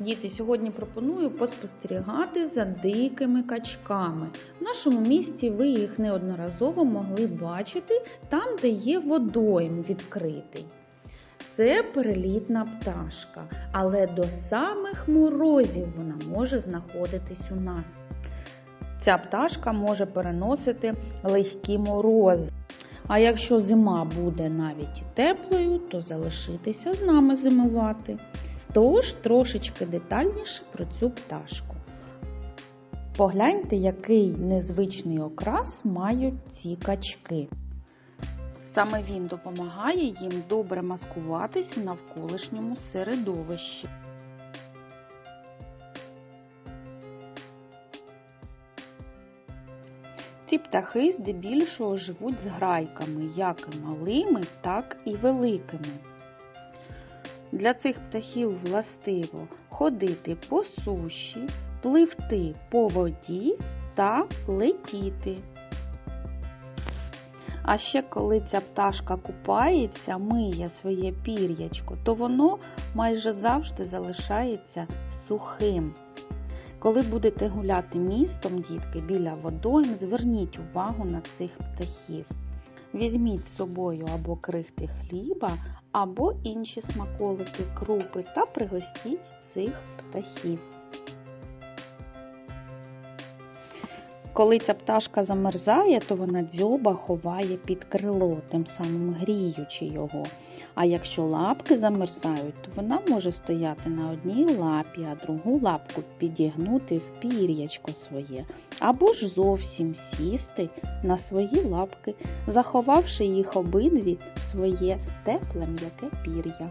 Діти, сьогодні пропоную поспостерігати за дикими качками. В нашому місті ви їх неодноразово могли бачити там, де є водойм відкритий. Це перелітна пташка, але до самих морозів вона може знаходитись у нас. Ця пташка може переносити легкі морози. А якщо зима буде навіть теплою, то залишитися з нами зимувати. Тож трошечки детальніше про цю пташку. Погляньте, який незвичний окрас мають ці качки. Саме він допомагає їм добре маскуватись в навколишньому середовищі. Ці птахи здебільшого живуть з грайками, як і малими, так і великими. Для цих птахів властиво ходити по суші, пливти по воді та летіти. А ще коли ця пташка купається, миє своє пір'ячко, то воно майже завжди залишається сухим. Коли будете гуляти містом, дітки, біля водойм, зверніть увагу на цих птахів. Візьміть з собою або крихти хліба, або інші смаколики, крупи та пригостіть цих птахів. Коли ця пташка замерзає, то вона дзьоба ховає під крило, тим самим гріючи його. А якщо лапки замерзають, то вона може стояти на одній лапі, а другу лапку підігнути в пір'ячко своє, або ж зовсім сісти на свої лапки, заховавши їх обидві в своє тепле м'яке пір'я.